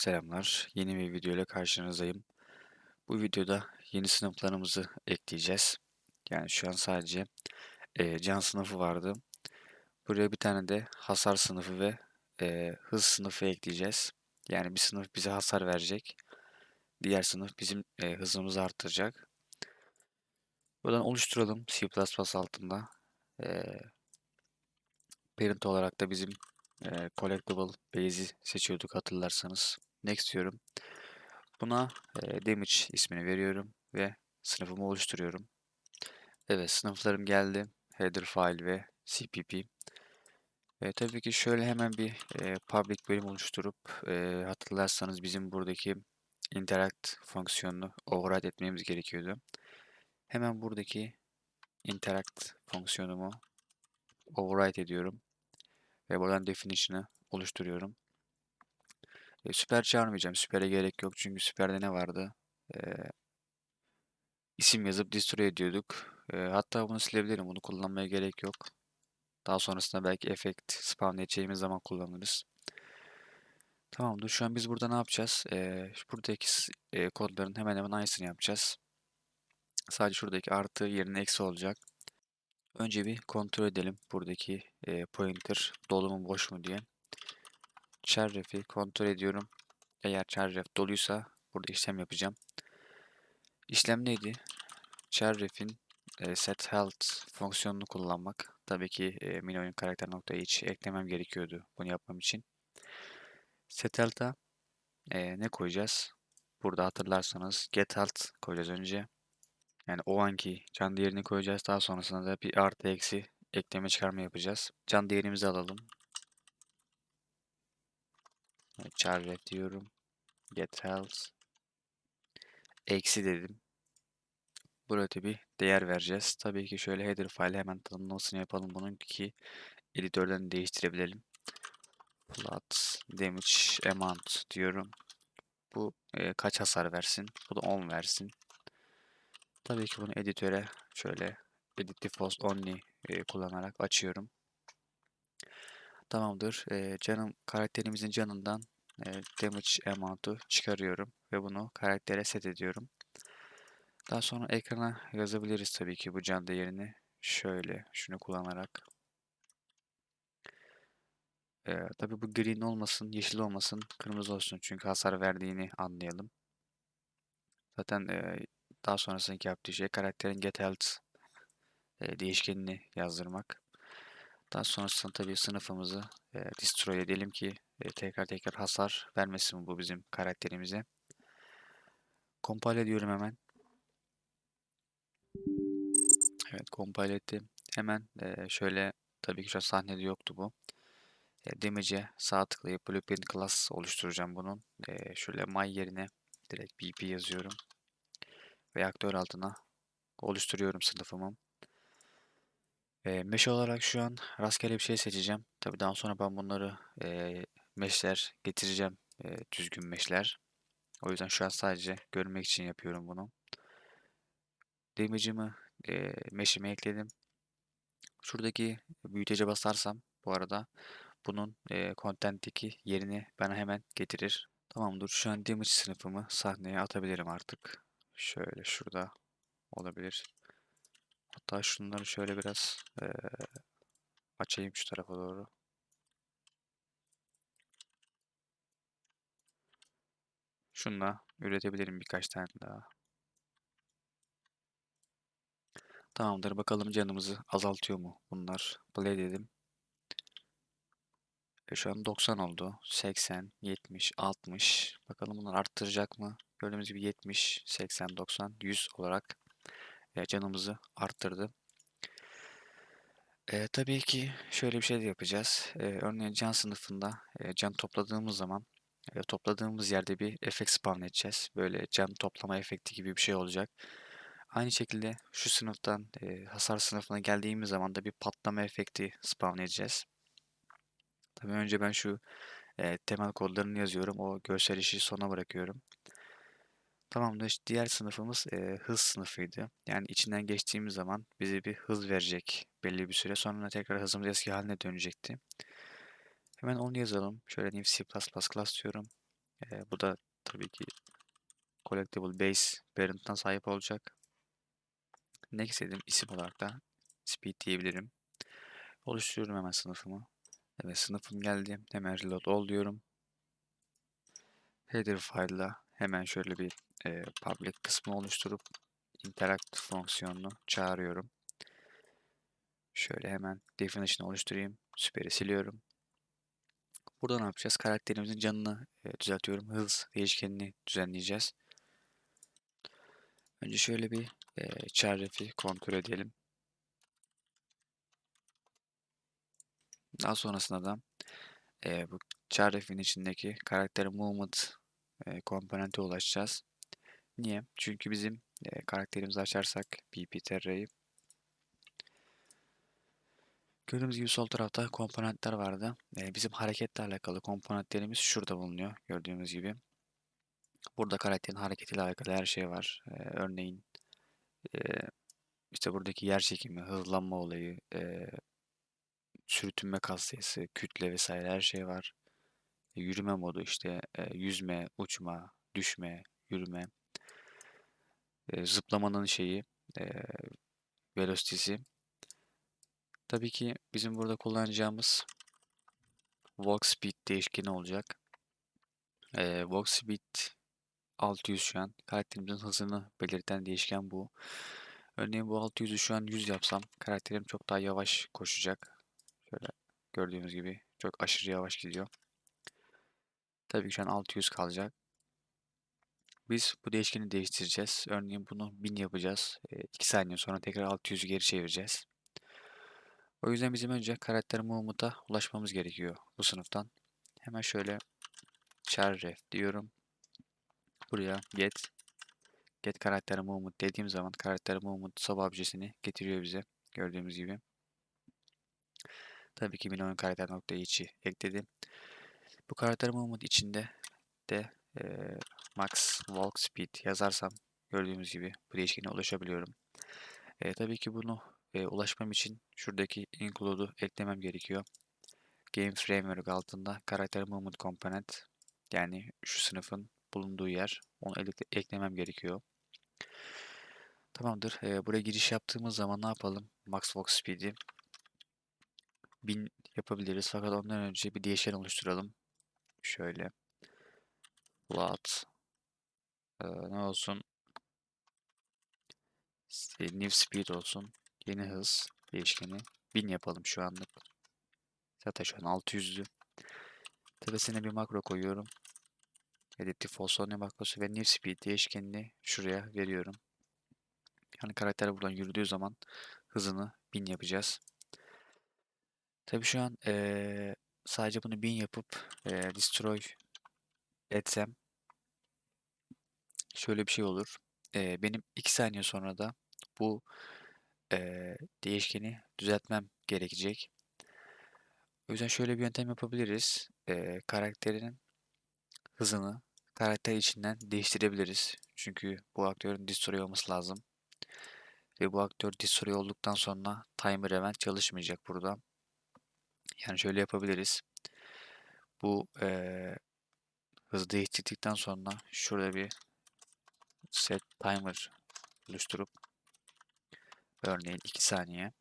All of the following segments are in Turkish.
Selamlar. Yeni bir video ile karşınızdayım. Bu videoda yeni sınıflarımızı ekleyeceğiz. Yani şu an sadece e, can sınıfı vardı. Buraya bir tane de hasar sınıfı ve e, hız sınıfı ekleyeceğiz. Yani bir sınıf bize hasar verecek. Diğer sınıf bizim e, hızımızı arttıracak. Buradan oluşturalım C++ altında. E, parent olarak da bizim e, collectible base'i seçiyorduk hatırlarsanız. Next diyorum. Buna e, damage ismini veriyorum ve sınıfımı oluşturuyorum. Evet sınıflarım geldi. Header file ve cpp. E, tabii ki şöyle hemen bir e, public bölüm oluşturup e, hatırlarsanız bizim buradaki interact fonksiyonunu override etmemiz gerekiyordu. Hemen buradaki interact fonksiyonumu override ediyorum ve buradan definition'ı oluşturuyorum. E, süper çağırmayacağım. Süpere gerek yok çünkü süperde ne vardı? E, isim yazıp destroy ediyorduk. E, hatta bunu silebilirim. Bunu kullanmaya gerek yok. Daha sonrasında belki efekt edeceğimiz zaman kullanırız. Tamamdır. Şu an biz burada ne yapacağız? E, buradaki e, kodların hemen hemen aynısını yapacağız. Sadece şuradaki artı yerine eksi olacak. Önce bir kontrol edelim buradaki e, pointer dolu mu boş mu diye. Charref'i kontrol ediyorum. Eğer charref doluysa burada işlem yapacağım. İşlem neydi? Charref'in e, set health fonksiyonunu kullanmak. Tabii ki e, mini oyun karakter noktayı hiç eklemem gerekiyordu bunu yapmam için. Set health'a e, ne koyacağız? Burada hatırlarsanız get health koyacağız önce. Yani o anki can değerini koyacağız. Daha sonrasında da bir artı eksi ekleme çıkarma yapacağız. Can değerimizi alalım. Char diyorum. Get health. Eksi dedim. Burada bir değer vereceğiz. Tabii ki şöyle header file hemen tanımlamasını yapalım bunun ki editörden değiştirebilelim. Plot damage amount diyorum. Bu e, kaç hasar versin? Bu da 10 versin. Tabii ki bunu editöre şöyle edit default only e, kullanarak açıyorum. Tamamdır. E, canım karakterimizin canından e, damage amount'u çıkarıyorum ve bunu karaktere set ediyorum. Daha sonra ekrana yazabiliriz tabii ki bu can değerini. Şöyle şunu kullanarak. E, tabii bu green olmasın, yeşil olmasın, kırmızı olsun çünkü hasar verdiğini anlayalım. Zaten e, daha sonrasındaki yaptığı şey karakterin get health e, değişkenini yazdırmak. Daha sonrasında tabii sınıfımızı e, destroy edelim ki e, tekrar tekrar hasar vermesin bu bizim karakterimize. Compile ediyorum hemen. Evet compile ettim. Hemen e, şöyle tabii ki şu sahnede yoktu bu. E, damage'e sağ tıklayıp blueprint class oluşturacağım bunun. E, şöyle my yerine direkt bp yazıyorum. Ve aktör altına oluşturuyorum sınıfımı. E, mesh olarak şu an rastgele bir şey seçeceğim. Tabi daha sonra ben bunları e, meshler getireceğim. E, düzgün meshler. O yüzden şu an sadece görmek için yapıyorum bunu. Damage'ımı e, mesh'ime ekledim. Şuradaki büyütece basarsam bu arada bunun e, content'teki yerini bana hemen getirir. Tamamdır. Şu an damage sınıfımı sahneye atabilirim artık. Şöyle şurada olabilir. Hatta şunları şöyle biraz e, açayım şu tarafa doğru. Şunla üretebilirim birkaç tane daha. Tamamdır. Bakalım canımızı azaltıyor mu bunlar. Play dedim. E şu an 90 oldu. 80, 70, 60. Bakalım bunlar arttıracak mı? Gördüğümüz gibi 70, 80, 90, 100 olarak canımızı arttırdı. E, tabii ki şöyle bir şey de yapacağız. E, örneğin can sınıfında e, can topladığımız zaman e, topladığımız yerde bir efekt spawn edeceğiz. Böyle can toplama efekti gibi bir şey olacak. Aynı şekilde şu sınıftan e, hasar sınıfına geldiğimiz zaman da bir patlama efekti spawn edeceğiz. Tabii önce ben şu e, temel kodlarını yazıyorum. O görsel işi sona bırakıyorum. Tamamdır. Diğer sınıfımız e, hız sınıfıydı. Yani içinden geçtiğimiz zaman bize bir hız verecek belli bir süre. Sonra tekrar hızımız eski haline dönecekti. Hemen onu yazalım. Şöyle new C++ class diyorum. E, bu da tabii ki collectible base parent'tan sahip olacak. Next dedim isim olarak da speed diyebilirim. Oluşturuyorum hemen sınıfımı. Evet sınıfım geldi. Hemen reload ol diyorum. Header file'la hemen şöyle bir e, public kısmı oluşturup interact fonksiyonunu çağırıyorum. Şöyle hemen definition oluşturayım. Süperi siliyorum. Burada ne yapacağız? Karakterimizin canını e, düzeltiyorum. Hız değişkenini düzenleyeceğiz. Önce şöyle bir e, char ref'i kontrol edelim. Daha sonrasında da e, bu char ref'in içindeki karakter movement e, komponente ulaşacağız. Niye? Çünkü bizim e, karakterimizi açarsak pptr'yi Gördüğümüz gibi sol tarafta komponentler vardı. E, bizim hareketle alakalı komponentlerimiz şurada bulunuyor. Gördüğümüz gibi. Burada karakterin hareketiyle alakalı her şey var. E, örneğin e, işte buradaki yer çekimi, hızlanma olayı, e, sürtünme katsayısı, kütle vesaire her şey var. Yürüme modu işte e, yüzme, uçma, düşme, yürüme. E, zıplamanın şeyi, e, velocity'si. Tabii ki bizim burada kullanacağımız walk speed değişkeni olacak. E, walk speed 600 şu an. Karakterimizin hızını belirten değişken bu. Örneğin bu 600'ü şu an 100 yapsam karakterim çok daha yavaş koşacak. Şöyle gördüğünüz gibi çok aşırı yavaş gidiyor. Tabii ki şu an 600 kalacak. Biz bu değişkeni değiştireceğiz. Örneğin bunu 1000 yapacağız. 2 saniye sonra tekrar 600'ü geri çevireceğiz. O yüzden bizim önce karakter movement'a ulaşmamız gerekiyor bu sınıftan. Hemen şöyle char ref diyorum. Buraya get get karakter movement dediğim zaman karakter movement sub objesini getiriyor bize. Gördüğümüz gibi. Tabii ki milyon karakter nokta içi ekledim. Bu karakter movement içinde de e, max walk speed yazarsam gördüğümüz gibi bu değişkene ulaşabiliyorum. E, tabii ki bunu e, ulaşmam için şuradaki include'u eklemem gerekiyor. Game Framework altında karakter movement component yani şu sınıfın bulunduğu yer onu eklemem gerekiyor. Tamamdır. E, buraya giriş yaptığımız zaman ne yapalım? Max walk speed'i 1000 yapabiliriz. Fakat ondan önce bir değişken oluşturalım. Şöyle. Float. Ee, ne olsun? New speed olsun. Yeni hız değişkeni. 1000 yapalım şu anlık. Zaten şu an 600'lü. Tepesine bir makro koyuyorum. Default son makrosu ve new speed değişkenini şuraya veriyorum. Yani karakter buradan yürüdüğü zaman hızını 1000 yapacağız. Tabi şu an ee, sadece bunu 1000 yapıp ee, destroy etsem şöyle bir şey olur. Ee, benim 2 saniye sonra da bu ee, değişkeni düzeltmem gerekecek. O yüzden şöyle bir yöntem yapabiliriz. Ee, karakterinin hızını karakter içinden değiştirebiliriz. Çünkü bu aktörün destroy olması lazım. Ve bu aktör destroy olduktan sonra timer event çalışmayacak burada. Yani şöyle yapabiliriz. Bu ee, hızı değiştirdikten sonra şurada bir set timer oluşturup örneğin 2 saniye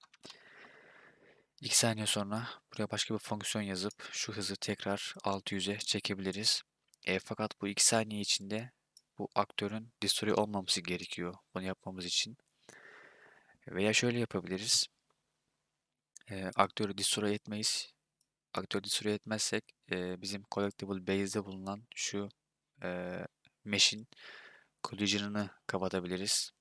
2 saniye sonra buraya başka bir fonksiyon yazıp şu hızı tekrar 600'e çekebiliriz. E, fakat bu 2 saniye içinde bu aktörün destroy olmaması gerekiyor bunu yapmamız için. Veya şöyle yapabiliriz. E, aktörü destroy etmeyiz. Aktörü destroy etmezsek e, bizim collectible base'de bulunan şu e, mesh'in collision'ını kapatabiliriz.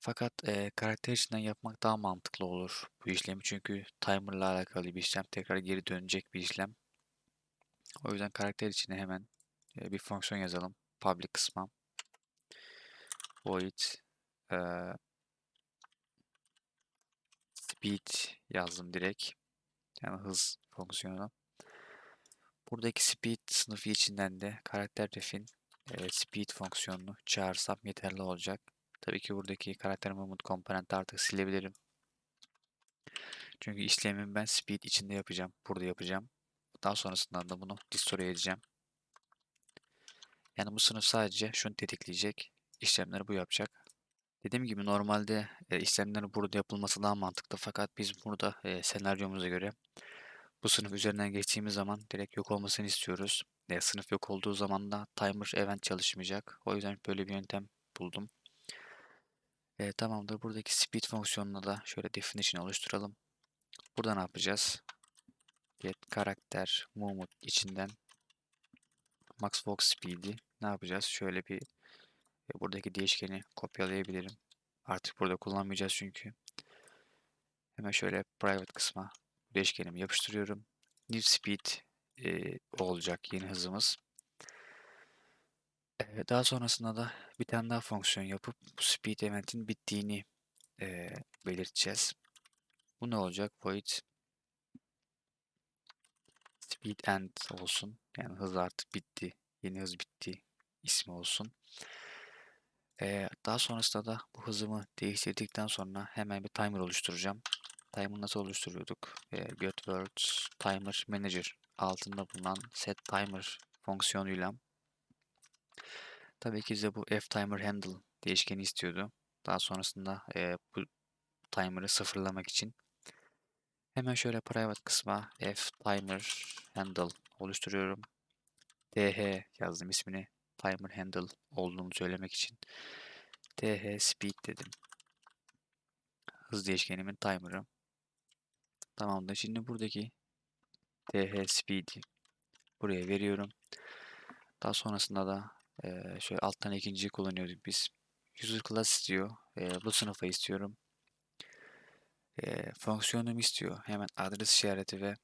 Fakat e, karakter içinden yapmak daha mantıklı olur bu işlemi. Çünkü timer ile alakalı bir işlem. Tekrar geri dönecek bir işlem. O yüzden karakter içine hemen e, bir fonksiyon yazalım. Public kısma. Void e, speed yazdım direkt. Yani hız fonksiyonu. Buradaki speed sınıfı içinden de karakter ref'in e, speed fonksiyonunu çağırsam yeterli olacak. Tabii ki buradaki karakter movement komponenti artık silebilirim. Çünkü işlemimi ben speed içinde yapacağım. Burada yapacağım. Daha sonrasında da bunu destroy edeceğim. Yani bu sınıf sadece şunu tetikleyecek. işlemleri bu yapacak. Dediğim gibi normalde e, işlemlerin burada yapılması daha mantıklı fakat biz burada e, senaryomuza göre bu sınıf üzerinden geçtiğimiz zaman direkt yok olmasını istiyoruz. E, sınıf yok olduğu zaman da timer event çalışmayacak. O yüzden böyle bir yöntem buldum. E, tamamdır. Buradaki speed fonksiyonuna da şöyle definition oluşturalım. Burada ne yapacağız? Get karakter movement içinden max walk speed'i ne yapacağız? Şöyle bir e, buradaki değişkeni kopyalayabilirim. Artık burada kullanmayacağız çünkü. Hemen şöyle private kısma değişkenimi yapıştırıyorum. New speed e, olacak yeni hızımız. E, daha sonrasında da bir tane daha fonksiyon yapıp bu speed event'in bittiğini e, belirteceğiz. Bu ne olacak? Void speed end olsun. Yani hız artık bitti. Yeni hız bitti ismi olsun. Ee, daha sonrasında da bu hızımı değiştirdikten sonra hemen bir timer oluşturacağım. Timer nasıl oluşturuyorduk? Ee, get words timer manager altında bulunan set timer fonksiyonuyla tabii ki bize bu f timer handle değişkeni istiyordu. Daha sonrasında e, bu timer'ı sıfırlamak için hemen şöyle private kısma f timer handle oluşturuyorum. th yazdım ismini timer handle olduğunu söylemek için th speed dedim. Hız değişkenimin timer'ı. Tamamdır. Şimdi buradaki th speed'i buraya veriyorum. Daha sonrasında da e, şöyle alttan ikinciyi kullanıyorduk biz. User class istiyor. E, bu sınıfa istiyorum. E, fonksiyonum istiyor. Hemen adres işareti ve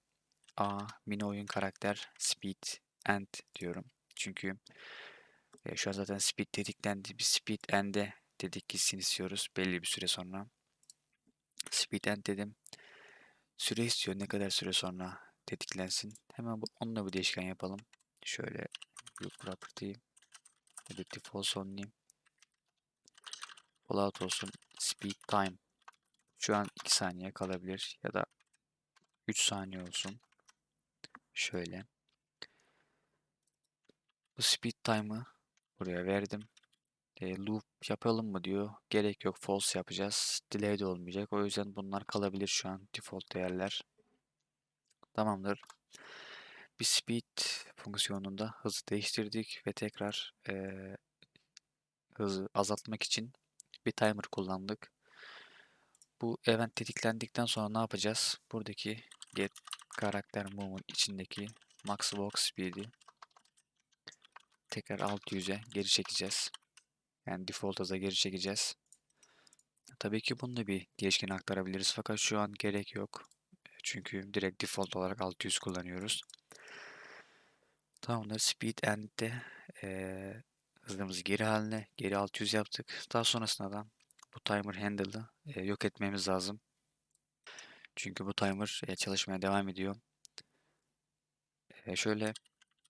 a mini oyun karakter speed end diyorum. Çünkü e, şu an zaten speed dediklendi. Bir speed end'e dedik gitsin istiyoruz belli bir süre sonra. Speed end dedim. Süre istiyor. Ne kadar süre sonra tetiklensin. Hemen bu, onunla bir değişken yapalım. Şöyle view property edit false onlayayım. Fallout olsun. Speed time. Şu an 2 saniye kalabilir ya da 3 saniye olsun. Şöyle. Bu speed time'ı buraya verdim. E, loop yapalım mı diyor. Gerek yok. False yapacağız. Delay de olmayacak. O yüzden bunlar kalabilir şu an. Default değerler. Tamamdır. Bir speed fonksiyonunda hızı değiştirdik ve tekrar e, hızı azaltmak için bir timer kullandık. Bu event tetiklendikten sonra ne yapacağız? Buradaki get karakter movement içindeki max walk speed'i tekrar 600'e geri çekeceğiz. Yani default hıza geri çekeceğiz. Tabii ki bunu da bir değişken aktarabiliriz fakat şu an gerek yok. Çünkü direkt default olarak 600 kullanıyoruz. Tamamdır. Speed end'de ee, hızımızı geri haline geri 600 yaptık. Daha sonrasında da bu timer handle'ı e, yok etmemiz lazım. Çünkü bu timer e, çalışmaya devam ediyor. E, şöyle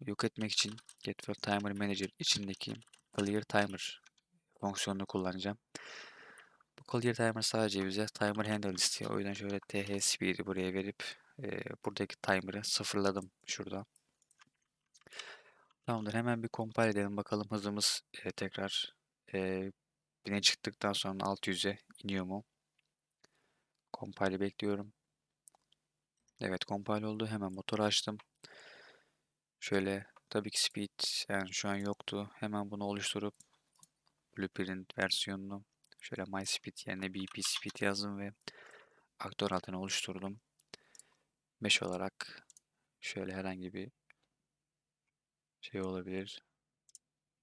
yok etmek için get timer manager içindeki clear timer fonksiyonunu kullanacağım. Bu clear timer sadece bize timer handle istiyor. O yüzden şöyle th speed'i buraya verip e, buradaki timer'ı sıfırladım şurada. Tamamdır. Hemen bir compile edelim bakalım hızımız e, tekrar e, bine çıktıktan sonra 600'e iniyor mu? Compile bekliyorum. Evet compile oldu. Hemen motoru açtım. Şöyle tabii ki speed yani şu an yoktu. Hemen bunu oluşturup blueprint versiyonunu şöyle my speed yerine bp speed yazdım ve aktör altına oluşturdum. Mesh olarak şöyle herhangi bir şey olabilir.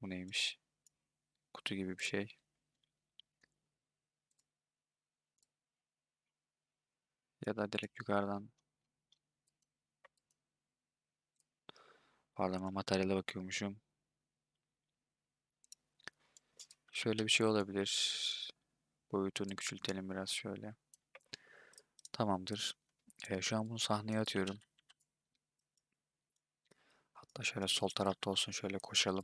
Bu neymiş? Kutu gibi bir şey. Ya da direkt yukarıdan Ben materyale bakıyormuşum. Şöyle bir şey olabilir. Boyutunu küçültelim biraz şöyle. Tamamdır. Ee, şu an bunu sahneye atıyorum. Hatta şöyle sol tarafta olsun şöyle koşalım.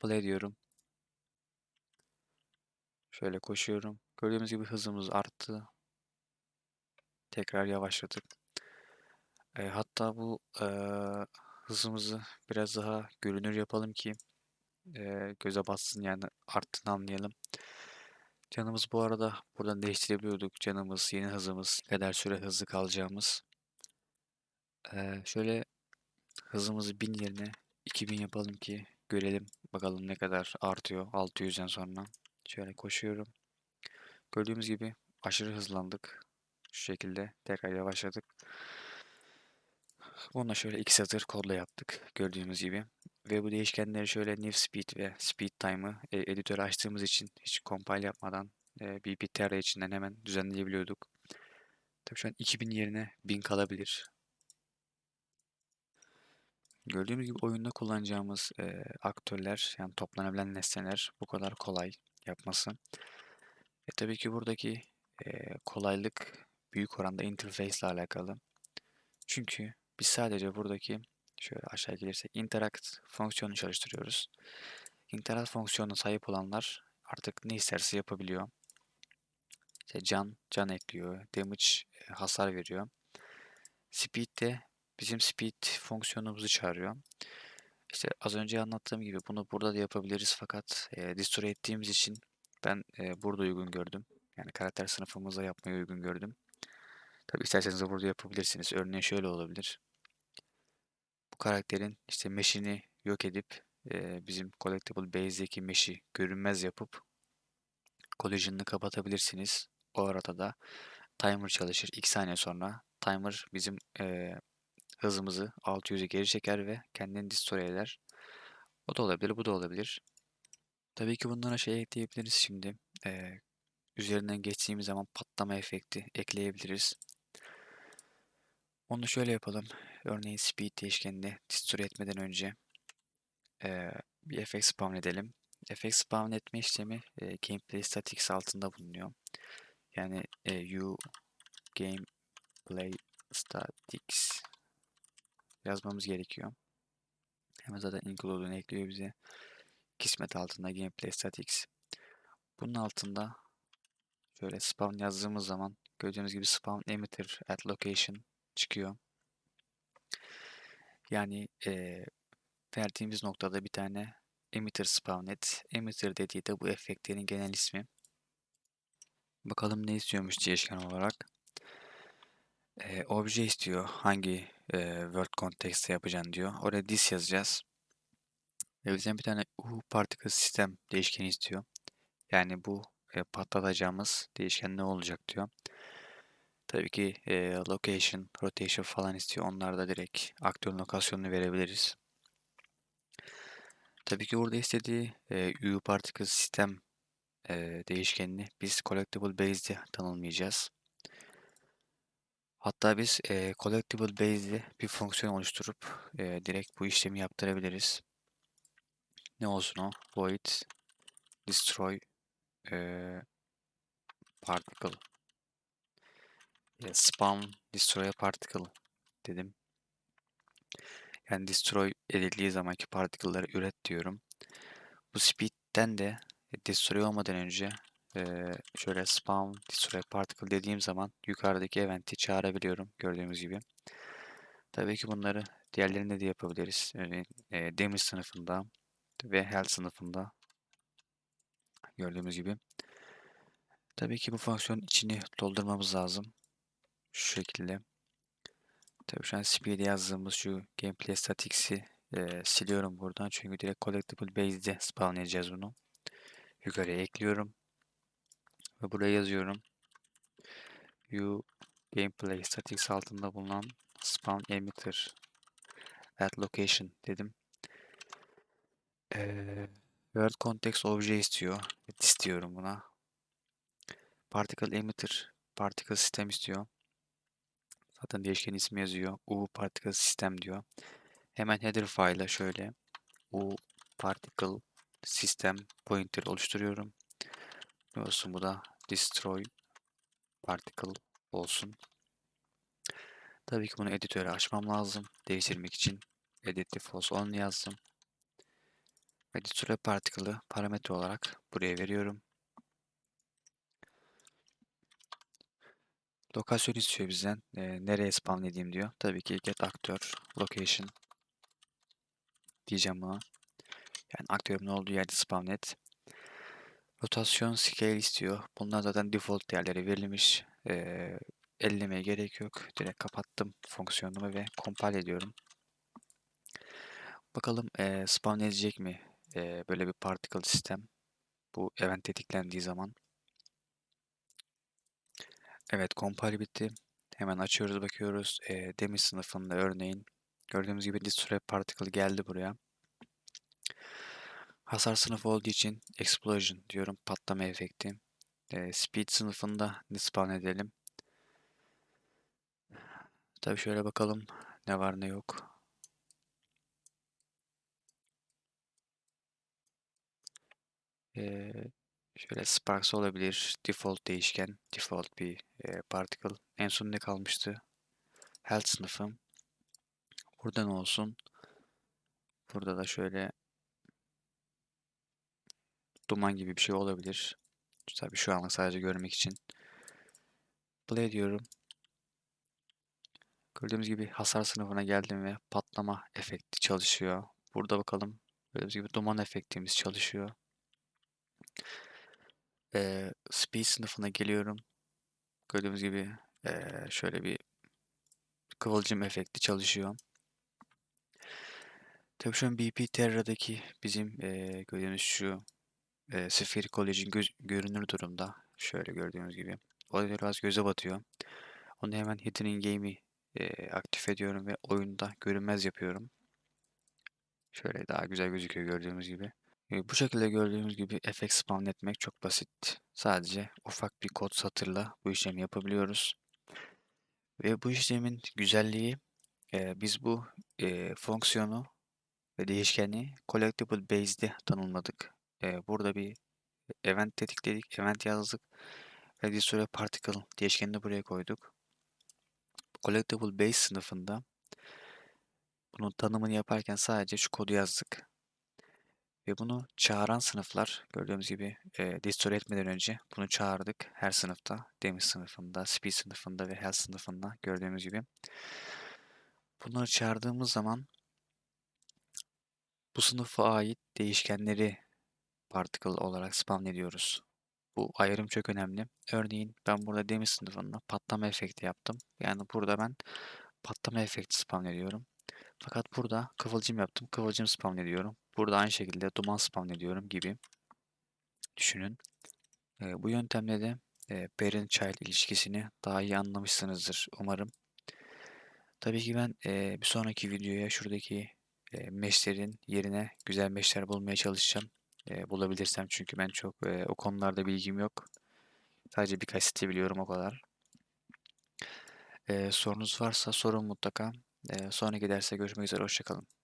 Play diyorum. Şöyle koşuyorum. Gördüğümüz gibi hızımız arttı. Tekrar yavaşladık. E, hatta bu e, hızımızı biraz daha görünür yapalım ki e, göze batsın yani arttığını anlayalım. Canımız bu arada buradan değiştirebiliyorduk. Canımız, yeni hızımız, kadar süre hızlı kalacağımız. E, şöyle hızımızı 1000 yerine 2000 yapalım ki görelim bakalım ne kadar artıyor 600'den sonra. Şöyle koşuyorum. Gördüğümüz gibi aşırı hızlandık. Şu şekilde tekrar yavaşladık. Onunla şöyle iki satır kodla yaptık gördüğünüz gibi. Ve bu değişkenleri şöyle new speed ve speed time'ı e, editöre açtığımız için hiç compile yapmadan e, bir biter içinden hemen düzenleyebiliyorduk. Tabii şu an 2000 yerine 1000 kalabilir. Gördüğümüz gibi oyunda kullanacağımız e, aktörler yani toplanabilen nesneler bu kadar kolay yapması. E tabii ki buradaki e, kolaylık büyük oranda interface ile alakalı. Çünkü biz sadece buradaki şöyle aşağı gelirsek interact fonksiyonu çalıştırıyoruz. Interact fonksiyonuna sahip olanlar artık ne isterse yapabiliyor. İşte can, can ekliyor. Damage, e, hasar veriyor. Speed de bizim speed fonksiyonumuzu çağırıyor. İşte az önce anlattığım gibi bunu burada da yapabiliriz fakat e, destroy ettiğimiz için ben e, burada uygun gördüm. Yani karakter sınıfımızda yapmayı uygun gördüm. Tabi isterseniz de burada yapabilirsiniz. Örneğin şöyle olabilir. Karakterin işte mesh'ini yok edip e, bizim collectible base'deki mesh'i görünmez yapıp collision'ını kapatabilirsiniz. O arada da timer çalışır. 2 saniye sonra timer bizim e, hızımızı 600'e geri çeker ve kendini destroy eder. O da olabilir, bu da olabilir. Tabii ki bunlara şey ekleyebiliriz şimdi. E, üzerinden geçtiğimiz zaman patlama efekti ekleyebiliriz. Onu şöyle yapalım. Örneğin speed değişkenini destroy etmeden önce e, bir effect spawn edelim. Effect spawn etme işlemi e, gameplay statics altında bulunuyor. Yani e, u gameplay statics yazmamız gerekiyor. Hemen zaten include'unu ekliyor bize. Kismet altında gameplay statics. Bunun altında şöyle spawn yazdığımız zaman gördüğünüz gibi spawn emitter at location çıkıyor. Yani e, verdiğimiz noktada bir tane emitter spawn et. Emitter dediği de bu efektlerin genel ismi. Bakalım ne istiyormuş değişken olarak. E, obje istiyor. Hangi e, word context'te yapacaksın diyor. Oraya this yazacağız. Ve bizden bir tane u particle sistem değişkeni istiyor. Yani bu e, patlatacağımız değişken ne olacak diyor. Tabii ki e, location, rotation falan istiyor. Onlar da direkt aktörün lokasyonunu verebiliriz. Tabii ki burada istediği e, U particle sistem e, değişkenini biz collectible base'de tanımlayacağız. Hatta biz e, collectible base'de bir fonksiyon oluşturup e, direkt bu işlemi yaptırabiliriz. Ne olsun o? Void destroy e, particle spawn destroy particle dedim. Yani destroy edildiği zamanki particle'ları üret diyorum. Bu speed'den de destroy olmadan önce şöyle spawn destroy particle dediğim zaman yukarıdaki event'i çağırabiliyorum gördüğümüz gibi. Tabii ki bunları diğerlerinde de yapabiliriz. Örneğin damage sınıfında ve health sınıfında gördüğümüz gibi. Tabii ki bu fonksiyon içini doldurmamız lazım. Şu şekilde. Tabii şu an speed yazdığımız şu gameplay statics'i e, siliyorum buradan. Çünkü direkt collectible base'de spawnlayacağız bunu. Yukarıya ekliyorum. Ve buraya yazıyorum. U gameplay statics altında bulunan spawn emitter at location dedim. Ee, word context obje istiyor. İstiyorum buna. Particle emitter particle sistem istiyor. Zaten değişken ismi yazıyor. U particle system diyor. Hemen header file'a şöyle U particle system pointer oluşturuyorum. Ne olsun bu da destroy particle olsun. Tabii ki bunu editöre açmam lazım. Değiştirmek için edit defaults on yazdım. Destroy particle'ı parametre olarak buraya veriyorum. Lokasyon istiyor bizden. E, nereye spawn edeyim diyor. Tabii ki get aktör location. diyeceğim buna. Yani aktörümün olduğu yerde spawn et. Rotasyon scale istiyor. Bunlar zaten default değerleri verilmiş. Ee, ellemeye gerek yok. Direkt kapattım fonksiyonumu ve compile ediyorum. Bakalım e, spawn edecek mi e, böyle bir particle sistem bu event tetiklendiği zaman. Evet compile bitti. Hemen açıyoruz bakıyoruz. E, demiş sınıfında örneğin gördüğümüz gibi destroy particle geldi buraya. Hasar sınıfı olduğu için explosion diyorum patlama efekti. E, speed sınıfında ne spawn edelim. Tabii şöyle bakalım ne var ne yok. Ee, şöyle Sparks olabilir. Default değişken. Default bir e, particle. En son ne kalmıştı? Health sınıfı. Burada ne olsun? Burada da şöyle duman gibi bir şey olabilir. Tabii şu anlık sadece görmek için. Play diyorum. Gördüğümüz gibi hasar sınıfına geldim ve patlama efekti çalışıyor. Burada bakalım. Gördüğümüz gibi duman efektimiz çalışıyor. Ee, speed sınıfına geliyorum. Gördüğümüz gibi ee, şöyle bir kıvılcım efekti çalışıyor. Tabii şu an BP Terra'daki bizim ee, gördüğünüz şu e, Sphere College'in göz, görünür durumda. Şöyle gördüğünüz gibi. O da biraz göze batıyor. Onu hemen Hidden Game'i e, aktif ediyorum ve oyunda görünmez yapıyorum. Şöyle daha güzel gözüküyor gördüğümüz gibi. Bu şekilde gördüğümüz gibi FX spawn etmek çok basit. Sadece ufak bir kod satırla bu işlemi yapabiliyoruz. Ve bu işlemin güzelliği e, biz bu e, fonksiyonu ve değişkeni collectible based'de tanımladık. E, burada bir event tetikledik, event yazdık ve destroy particle değişkenini de buraya koyduk. Collectible base sınıfında bunun tanımını yaparken sadece şu kodu yazdık. Ve bunu çağıran sınıflar gördüğümüz gibi e, destroy etmeden önce bunu çağırdık her sınıfta. Damage sınıfında, speed sınıfında ve health sınıfında gördüğümüz gibi. Bunları çağırdığımız zaman bu sınıfa ait değişkenleri particle olarak spawn ediyoruz. Bu ayrım çok önemli. Örneğin ben burada damage sınıfında patlama efekti yaptım. Yani burada ben patlama efekti spawn ediyorum. Fakat burada kıvılcım yaptım. Kıvılcım spawn ediyorum. Burada aynı şekilde duman spawn ediyorum gibi düşünün. E, bu yöntemle de e, parent-child ilişkisini daha iyi anlamışsınızdır umarım. Tabii ki ben e, bir sonraki videoya şuradaki e, meshlerin yerine güzel meshler bulmaya çalışacağım. E, bulabilirsem çünkü ben çok e, o konularda bilgim yok. Sadece birkaç site biliyorum o kadar. E, sorunuz varsa sorun mutlaka. E, sonraki derste görüşmek üzere. Hoşçakalın.